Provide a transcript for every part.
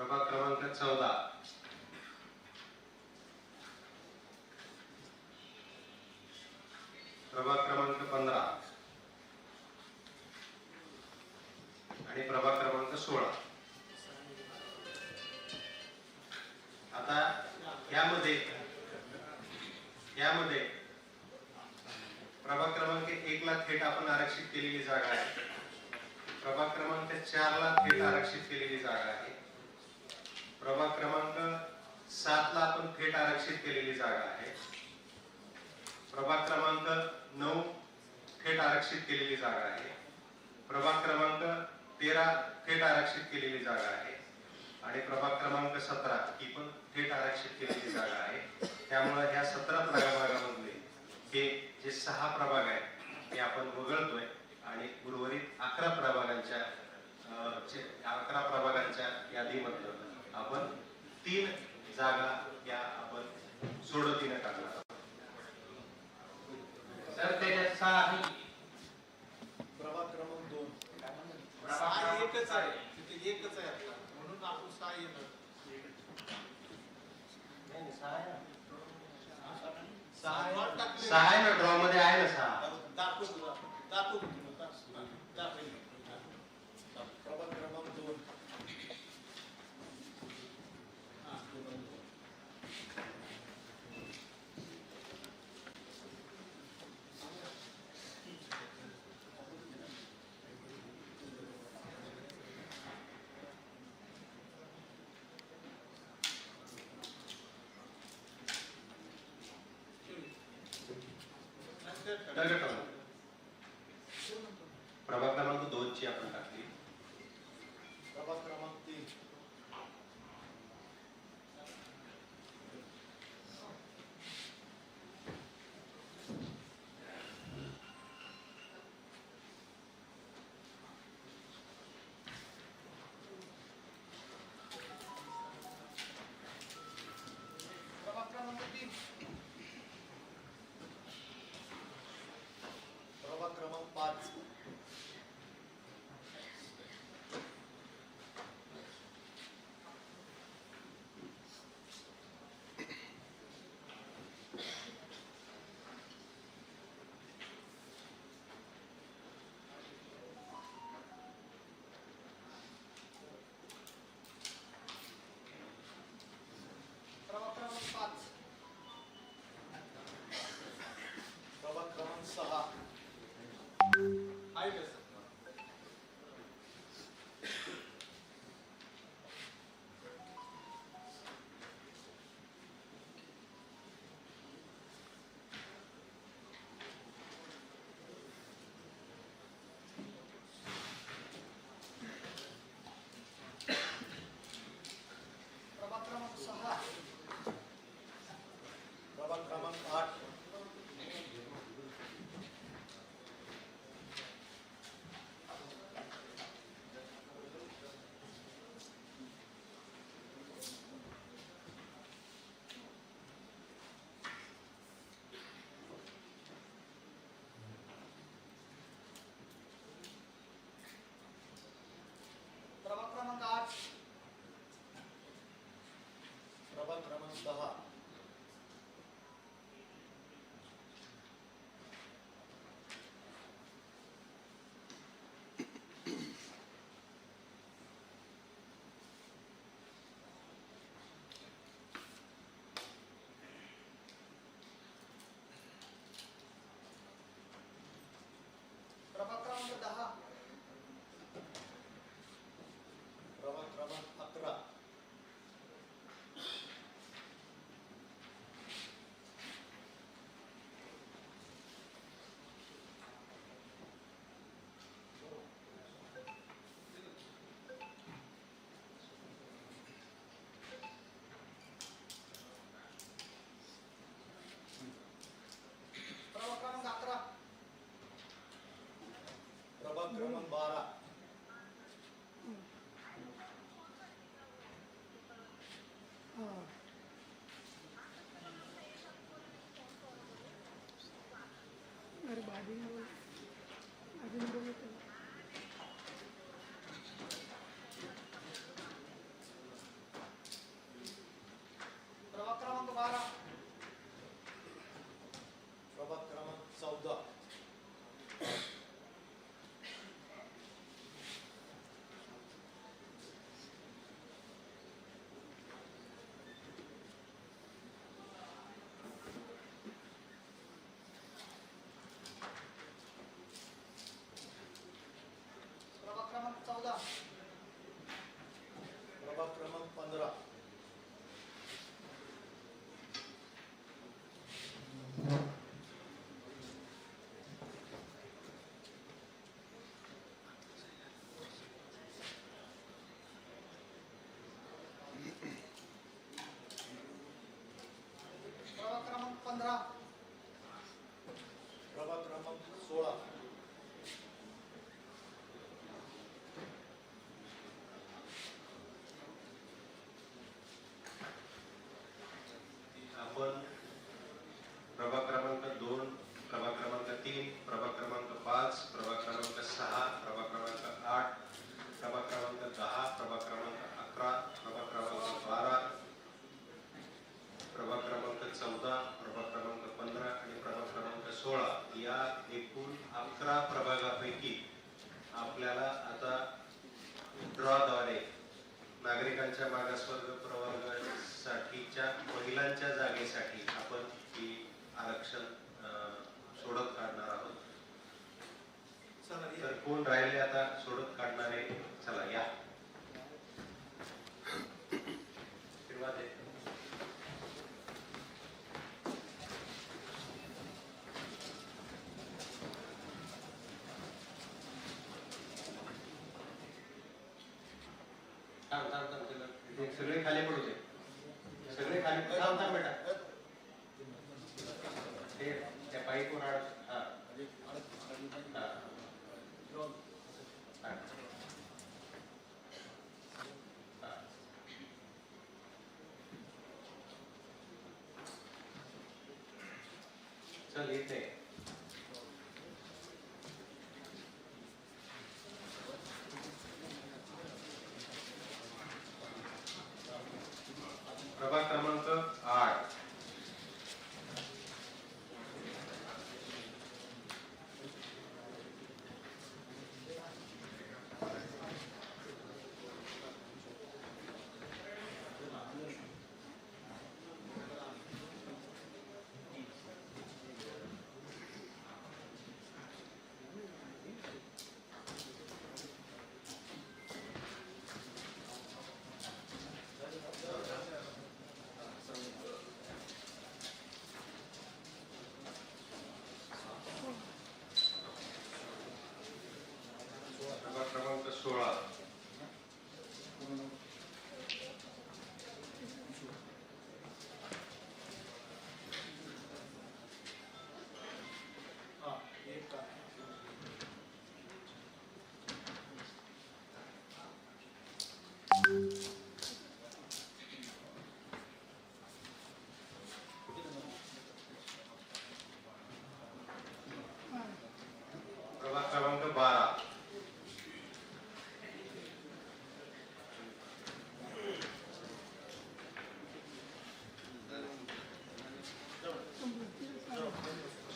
प्रभाग क्रमांक चौदा. प्रभाग क्रमांक पंधरा. आणि प्रभाग क्रमांक सोळा. आता यामध्ये यामध्ये प्रभाग क्रमांक एक ला थेट आपण आरक्षित केलेली जागा आहे. प्रभाग क्रमांक चार ला थेट आरक्षित केलेली जागा आहे प्रभाग क्रमांक सात एक आरक्षित केलेली जागा आहे. प्रभाग क्रमांक नऊ थेट आरक्षित केलेली जागा आहे. प्रभाग क्रमांक तेरा थेट आरक्षित केलेली जागा आहे. आणि प्रभाग क्रमांक सतरा ही पण थेट आरक्षित केलेली जागा आहे. त्यामुळे ह्या सतरा प्रभागामधले हे जे सहा प्रभाग आहेत ते आपण वगळतोय. आणि उर्वरित अकरा प्रभागांच्या अकरा प्रभागांच्या यादीमधलं आपण तीन जागा या आपण सोडतीनं टाकणार आहोत. सर त्याच्यात सहा आहे. प्रभाग क्रमांक दोन सहा एकच आहे तिथे एकच आहे आता. म्हणून आपण सहा येणार सहा आहे ना ड्रॉ मध्ये आहे ना सहा दाखव तुला. दाखव. दाखव. Alessandra सोळा या एकूण अकरा प्रभागापैकी आपल्याला आता ड्रॉद्वारे नागरिकांच्या मागासवर्ग प्रवर्गासाठीच्या महिलांच्या जागेसाठी आपण ही आरक्षण सोडत काढणार आहोत. तर कोण राहिले आता सोडत काढणारे? चला या. त्या पाईपवर आड हा आणि- आणि- आणि- हा दोन. हा. हा. चल येते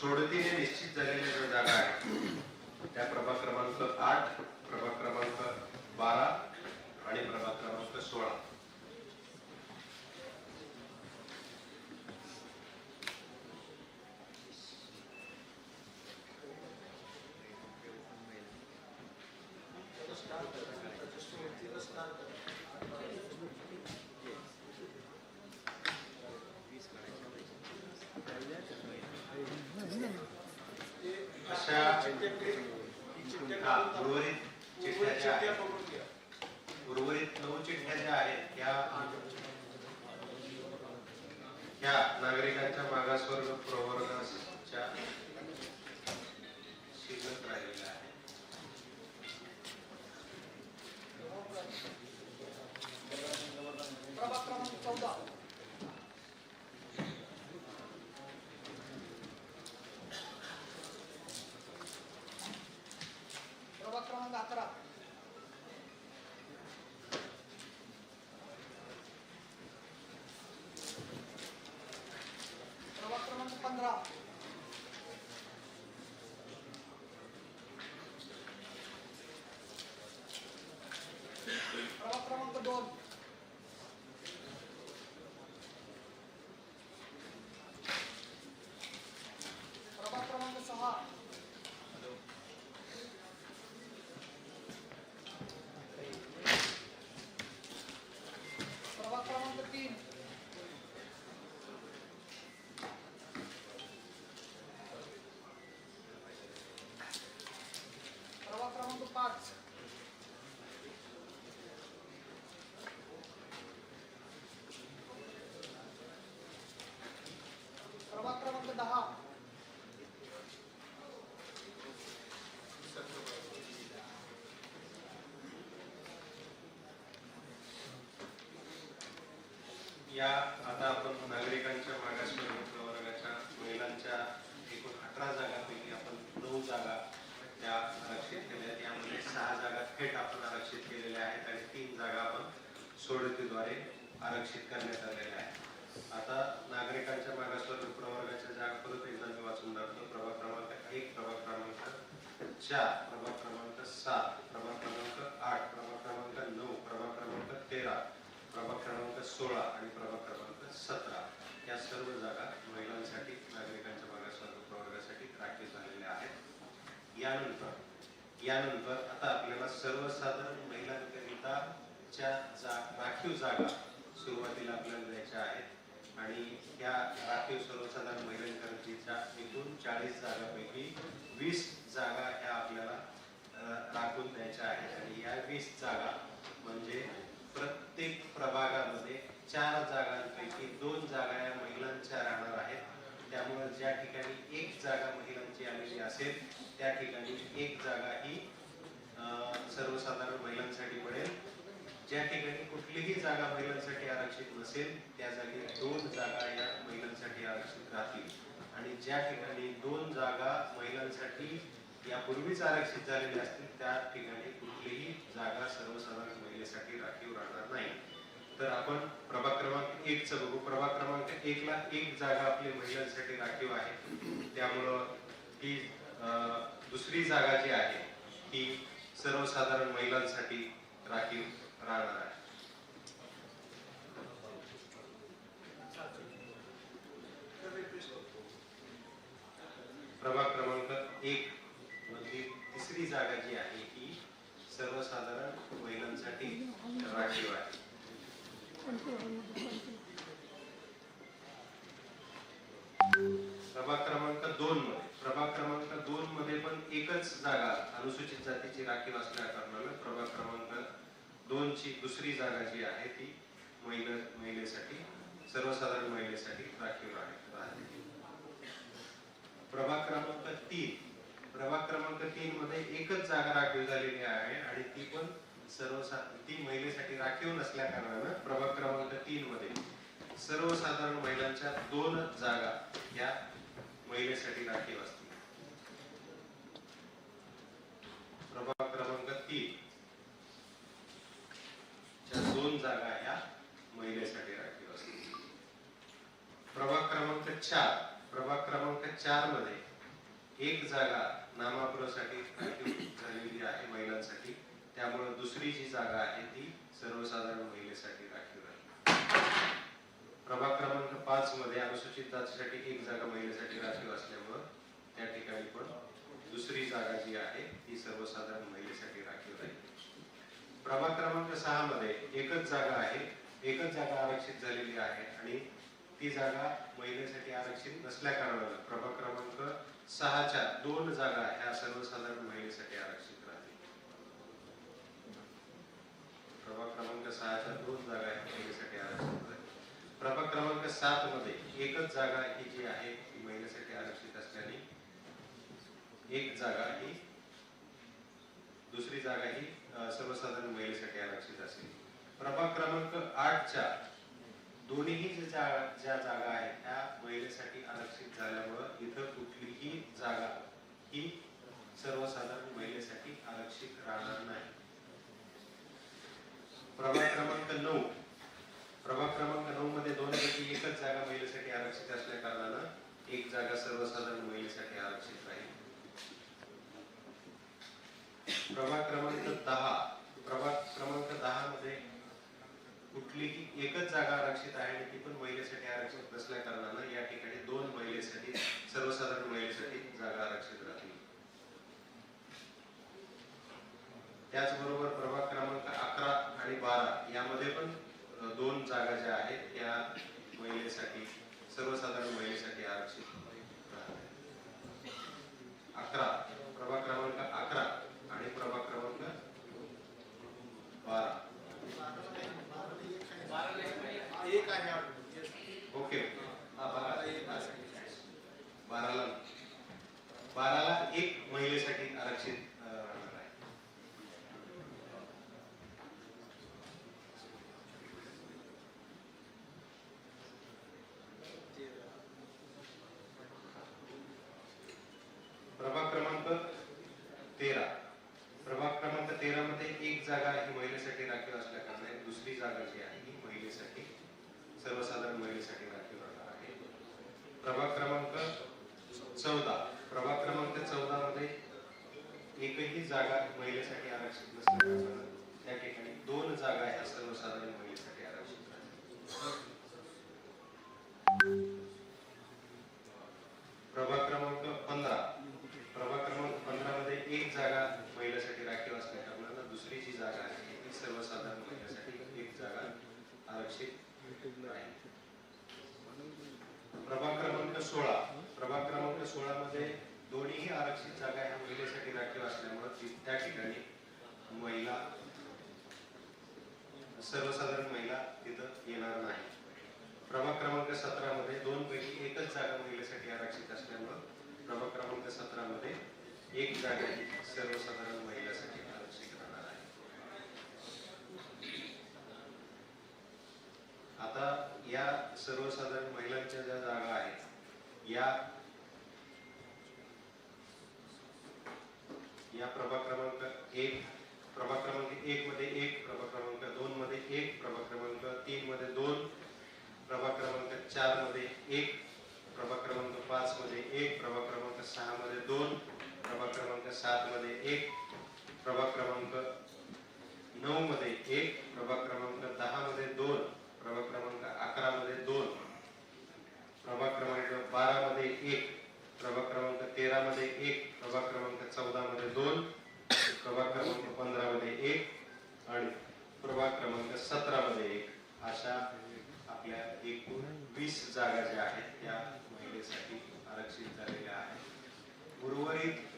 सोडतीने निश्चित झालेल्या ज्या जागा आहेत त्या प्रभाग क्रमांक आठ प्रभाग क्रमांक बारा आणि प्रभाग क्रमांक सोळा Gracias start करा. त्याचं सुरुवातीला start करा. ते अशा चिठ्ठ्या- चिठ्ठ्या हा, करून उर्वरित चिठ्ठ्या उर्वरित ज्या चिठ्ठ्या आहेत बघून घ्या. उर्वरित नऊ चिठ्ठ्या ज्या आहेत त्या ह्या नागरिकांच्या मागासवर्ग प्रवर्गाच्या शिल्लक राहिलेल्या आहेत प्रभाग क्रमांक चौदा प्रभाग क्रमांक अकरा प्रभाग क्रमांक पंधरा प्रभाग क्रमांक दोन प्रभाग क्रमांक सहा प्रभाग क्रमांक तीन प्रभाग क्रमांक पाच प्रभाग क्रमांक दहा या आता आपण नागरिकांच्या मागासवर्ग प्रवर्गाच्या महिलांच्या एकूण अठरा जागांपैकी आपण नऊ जागा त्या आरक्षित केल्या आहेत. यामध्ये सहा जागा थेट आपण आरक्षित केलेल्या आहेत आणि तीन जागा आपण सोडतीद्वारे आरक्षित करण्यात आलेल्या आहेत. आता नागरिकांच्या मागासवर्ग प्रवर्गाच्या जागा परत एकदा मी वाचून दाखवतो. प्रभाग क्रमांक एक प्रभाग क्रमांक चार प्रभाग क्रमांक सात. यानंतर यानंतर आता आपल्याला सर्वसाधारण महिलांकरिताच्या जा राखीव जागा सुरुवातीला आपल्याला द्यायच्या आहेत आणि या राखीव सर्वसाधारण महिलांकरिताच्या एकूण चाळीस जागापैकी वीस जागा ह्या आपल्याला राखून द्यायच्या आहेत. आणि या वीस जागा म्हणजे प्रत्येक प्रभागामध्ये चार जागांपैकी दोन जागा या महिलांच्या राहणार आहेत. त्यामुळे ज्या ठिकाणी एक जागा महिलांची आलेली असेल त्या ठिकाणी एक जागा ही सर्वसाधारण महिलांसाठी पडेल. ज्या ठिकाणी कुठलीही जागा महिलांसाठी आरक्षित नसेल त्या जागी दोन जागा या महिलांसाठी आरक्षित राहतील. आणि ज्या ठिकाणी दोन जागा महिलांसाठी यापूर्वीच आरक्षित झालेल्या असतील त्या ठिकाणी कुठलीही जागा सर्वसाधारण महिलेसाठी राखीव राहणार नाही. तर आपण प्रभाग क्रमांक एक च बघू. प्रभाग क्रमांक एक ला एक जागा आपली महिलांसाठी राखीव आहे. त्यामुळं ती दुसरी जागा जी आहे ही सर्वसाधारण महिलांसाठी राखीव राहणार आहे. प्रभाग क्रमांक एक मधली तिसरी जागा जी आहे ही सर्वसाधारण महिलांसाठी राखीव आहे. प्रभाग क्रमांक दोन मध्ये प्रभाग क्रमांक दोन मध्ये पण एकच जागा अनुसूचित जातीची राखीव असल्या कारणानं प्रभाग क्रमांक दोन ची दुसरी जागा जी आहे ती महिला महिलेसाठी सर्वसाधारण महिलेसाठी राखीव राह- राहते प्रभाग क्रमांक तीन. प्रभाग क्रमांक तीन मध्ये एकच जागा राखीव झालेली आहे आणि ती पण सर्वसा ती महिलेसाठी राखीव नसल्या कारणानं प्रभाग क्रमांक तीन मध्ये सर्वसाधारण महिलांच्या दोन जागा या महिलेसाठी राखीव असतात. प्रभाग क्रमांक तीन. च्या दोन जागा ह्या महिलेसाठी राखीव असतील. प्रभाग क्रमांक चार. प्रभाग क्रमांक चारमध्ये एक जागा नामापुरासाठी झालेली आहे महिलांसाठी. त्यामुळे दुसरी जी जागा आहे ती सर्वसाधारण महिलेसाठी राखीव राहील. प्रभाग क्रमांक पाच मध्ये अनुसूचित जातीसाठी एक जागा महिलेसाठी राखीव असल्यामुळं त्या ठिकाणी पण दुसरी जागा जी आहे ती सर्वसाधारण महिलेसाठी राखीव राहील. प्रभाग क्रमांक सहा मध्ये एकच जागा आहे. एकच जागा आरक्षित झालेली आहे आणि ती जागा महिलेसाठी आरक्षित नसल्या कारणानं प्रभाग क्रमांक सहाच्या दोन जागा ह्या सर्वसाधारण महिलेसाठी आरक्षित राहतील. प्रभाग क्रमांक सहाच्या दोन जागा ह्या महिलेसाठी आरक्षित राहतील. प्रभाग क्रमांक सात मध्ये एकच जागा ही जी आहे ती महिलेसाठी आरक्षित असल्याने एक जागा ही दुसरी जागा ही सर्वसाधारण महिलेसाठी आरक्षित असेल. प्रभाग क्रमांक आठच्या दोन्हीही ज्या जागा आहेत त्या महिलेसाठी आरक्षित झाल्यामुळं इथं कुठलीही जागा ही सर्वसाधारण महिलेसाठी आरक्षित राहणार नाही. प्रभाग क्रमांक नऊ. प्रभाग क्रमांक नऊ मध्ये दोन पैकी एकच जागा महिलेसाठी आरक्षित असल्या कारणानं एक जागा सर्वसाधारण महिलेसाठी आरक्षित राहील. प्रभाग क्रमांक दहा. प्रभाग क्रमांक दहा मध्ये कुठलीही एकच जागा आरक्षित आहे आणि ती पण महिलेसाठी आरक्षित नसल्या कारणानं या ठिकाणी दोन महिलेसाठी सर्वसाधारण महिलेसाठी जागा आरक्षित राहतील. त्याचबरोबर प्रभाग क्रमांक अकरा आणि बारा यामध्ये पण दोन जागा ज्या आहेत त्या महिलेसाठी सर्वसाधारण महिलेसाठी आरक्षित राहतील. अकरा प्रभाग क्रमांक अकरा आणि प्रभाग क्रमांक बारा एक आहे आपलं. ओके हा बारा बारा एक आहे. बाराला बाराला एक महिलेसाठी आरक्षित अ, राहणार आहे प्रभाग क्रमांक तेरा प्रभाग क्रमांक एक जागा ही महिलेसाठी राखीव असल्या कारणाने दुसरी जागा जी आहे ही महिलेसाठी सर्वसाधारण महिलेसाठी राखीव राहणार आहे. प्रभाग क्रमांक चौदा. प्रभाग क्रमांक चौदा मध्ये एकही जागा महिलेसाठी आरक्षित नसल्या त्या ठिकाणी दोन जागा ह्या सर्वसाधारण महिलेसाठी आरक्षित राहतील प्रभाग क्रमांक पंधरा प्रभाग क्रमांक पंधरा मध्ये एक जागा महिलेसाठी राखीव असल्या कारणानं दुसरी जी जागा आहे ती सर्वसाधारण महिलेसाठी जागा आरक्षित आहे प्रभाग क्रमांक सोळा प्रभाग क्रमांक सोळा मध्ये दोन्ही आरक्षित जागा ह्या महिलेसाठी राखीव असल्यामुळे ती- त्या ठिकाणी महिला सर्वसाधारण महिला तिथं येणार नाही. प्रभाग क्रमांक सतरा मध्ये दोन पैकी एकच जागा महिलेसाठी आरक्षित असल्यामुळं प्रभाग क्रमांक सतरा मध्ये एक जागा ही सर्वसाधारण महिलासाठी आरक्षित राहणार आहे. आता या सर्वसाधारण महिलांच्या ज्या जागा आहेत या प्रभाग क्रमांक एक प्रभाग क्रमांक एक मध्ये एक प्रभाग क्रमांक दोन मध्ये एक प्रभाग क्रमांक तीन मध्ये दोन प्रभाग क्रमांक चारमध्ये एक प्रभाग क्रमांक पाच मध्ये एक प्रभाग क्रमांक सहा मध्ये दोन प्रभाग क्रमांक सात मध्ये एक प्रभाग क्रमांक नऊ मध्ये एक प्रभाग क्रमांक दहा मध्ये दोन प्रभाग क्रमांक अकरा मध्ये दोन प्रभाग क्रमांक बारा मध्ये एक प्रभाग क्रमांक तेरा मध्ये एक प्रभाग क्रमांक चौदा मध्ये दोन प्रभाग क्रमांक पंधरा मध्ये एक आणि प्रभाग क्रमांक सतरा मध्ये एक अशा आपल्या एकूण वीस जागा ज्या आहेत त्या महिलेसाठी आरक्षित झालेल्या आहेत उर्वरित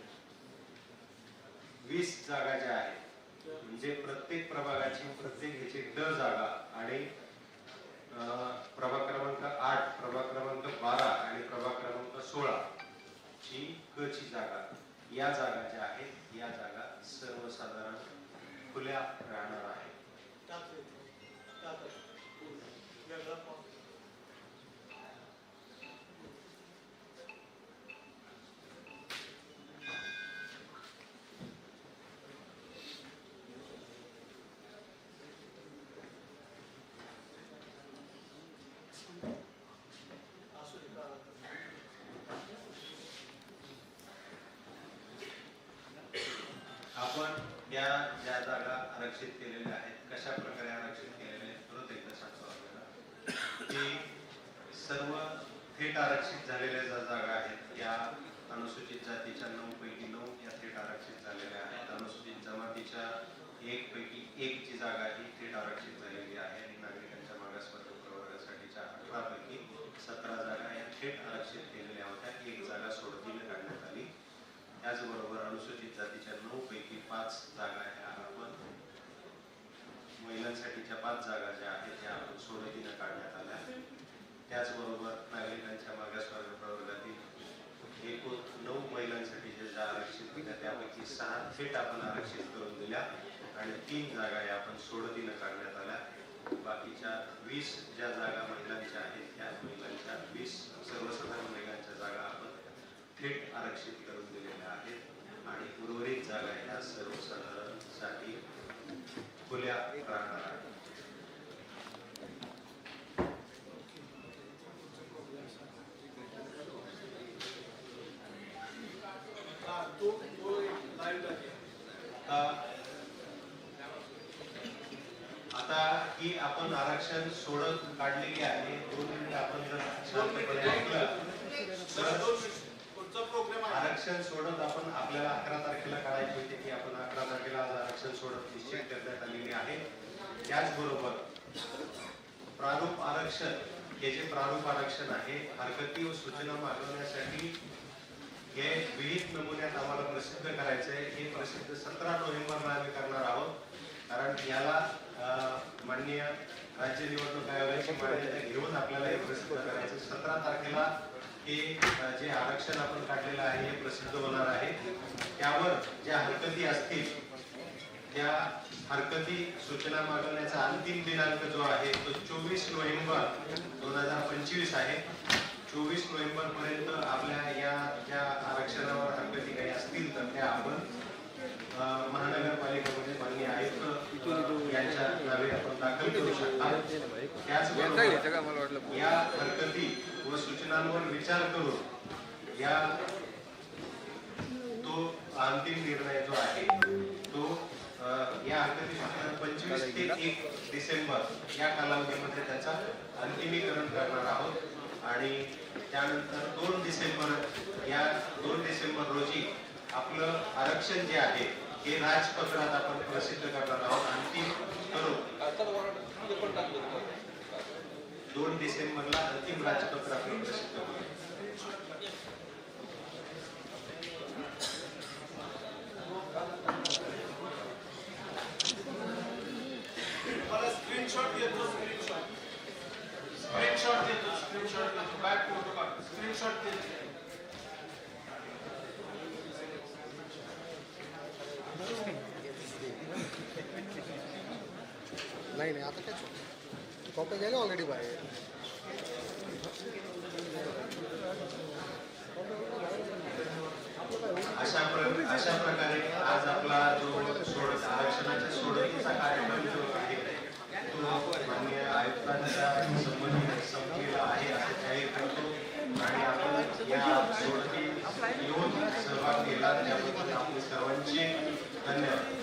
वीस जागा ज्या आहेत म्हणजे प्रत्येक प्रभागाची प्रत्येक ह्याची ड जागा आणि अं, प्रभाग क्रमांक आठ प्रभाग क्रमांक बारा आणि प्रभाग क्रमांक सोळा ची क ची जागा या जागा ज्या आहेत या जागा सर्वसाधारण खुल्या राहणार आहेत टाकले टाकले वेगळा फॉर्म असू दे का आपण या ज्या जागा आरक्षित केलेले आहेत कशा प्रकारे आरक्षित केलेले आहेत परत एकदा सांगतो आपल्याला. की सर्व थेट आरक्षित झालेल्या ज्या जागा आहेत या अनुसूचित जातीच्या नऊ पैकी नऊ या थेट आरक्षित झालेल्या आहेत. अनुसूचित जमातीच्या एक पैकी एक ची जागा ही थेट आरक्षित झालेली आहे आणि नागरिकांच्या मागासवर्ग प्रवर्गासाठीच्या अठरा पैकी सतरा जागा या थेट आरक्षित केलेल्या होत्या. एक जागा सोडतीने काढण्यात आली. त्याचबरोबर अनुसूचित जातीच्या नऊ पैकी पाच जागा ह्या महिलांसाठीच्या पाच जागा ज्या आहेत त्या आपण सोडतीनं काढण्यात आल्या त्याचबरोबर नागरिकांच्या मागासवर्ग प्रवर्गातील एकूण नऊ महिलांसाठी ज्या ज्या आरक्षित होत्या त्यापैकी सहा थेट आपण आरक्षित करून दिल्या आणि तीन जागा या आपण सोडतीनं काढण्यात आल्या. बाकीच्या वीस ज्या जागा महिलांच्या आहेत त्या महिलांच्या वीस सर्वसाधारण महिलांच्या जागा आपण थेट आरक्षित करून दिलेल्या आहेत. आणि उर्वरित जागा ह्या सर्वसाधारणसाठी खुल्या राहणार आहे आता ही आपण आरक्षण सोडत काढलेली आहे. दोन मिनिटं आपण जर आहे. आरक्षण सोडत आपण आपल्याला अकरा तारखेला काढायचे होते की आपण अकरा तारखेला आज आरक्षण सोडत निश्चित करण्यात आलेली आहे. त्याचबरोबर प्रारूप आरक्षण हे जे प्रारूप आरक्षण आहे हरकती व सूचना मागवण्यासाठी हे विहित नमुन्यात आम्हाला प्रसिद्ध करायचं आहे हे प्रसिद्ध सतरा नोव्हेंबरला आम्ही करणार आहोत. कारण याला माननीय राज्य निवडणूक आयोगाची मान्यता घेऊन आपल्याला हे प्रसिद्ध करायचं सतरा तारखेला हे जे आरक्षण आपण काढलेलं आहे हे प्रसिद्ध होणार आहे. त्यावर ज्या हरकती असतील या हरकती सूचना मागवण्याचा अंतिम दिनांक जो आहे तो चोवीस नोव्हेंबर दोन हजार पंचवीस आहे. चोवीस नोव्हेंबर पर्यंत आपल्या या ज्या आरक्षणावर हरकती काही असतील तर त्या आपण महानगरपालिकेमध्ये माननीय आयुक्त यांच्या नावे आपण दाखल करू शकता. त्याचबरोबर या हरकती व सूचनांवर विचार करून या तो अंतिम निर्णय जो आहे तो या अर्थविषयकानं पंचवीस ते एक डिसेंबर या कालावधीमध्ये त्याचा अंतिमीकरण करणार आहोत. आणि त्यानंतर दोन डिसेंबर या दोन डिसेंबर रोजी आपलं आरक्षण जे आहे हे राजपत्रात आपण प्रसिद्ध करणार आहोत. अंतिम करू दोन डिसेंबरला अंतिम राजपत्र आपण प्रसिद्ध करू. नाही नाही आता काय चुक गेले ऑलरेडी बाहेर अशा अशा प्रकारे आज आपला जो सोडत आरक्षणाच्या सोडतीचा कार्यक्रम जो आहे तो माननीय आयुक्तांच्या संबंधित संपलेला आहे असं जाहीर करतो. आणि आपण या सोडती येऊन सहभाग केला त्याबद्दल आपण सर्वांचे धन्यवाद.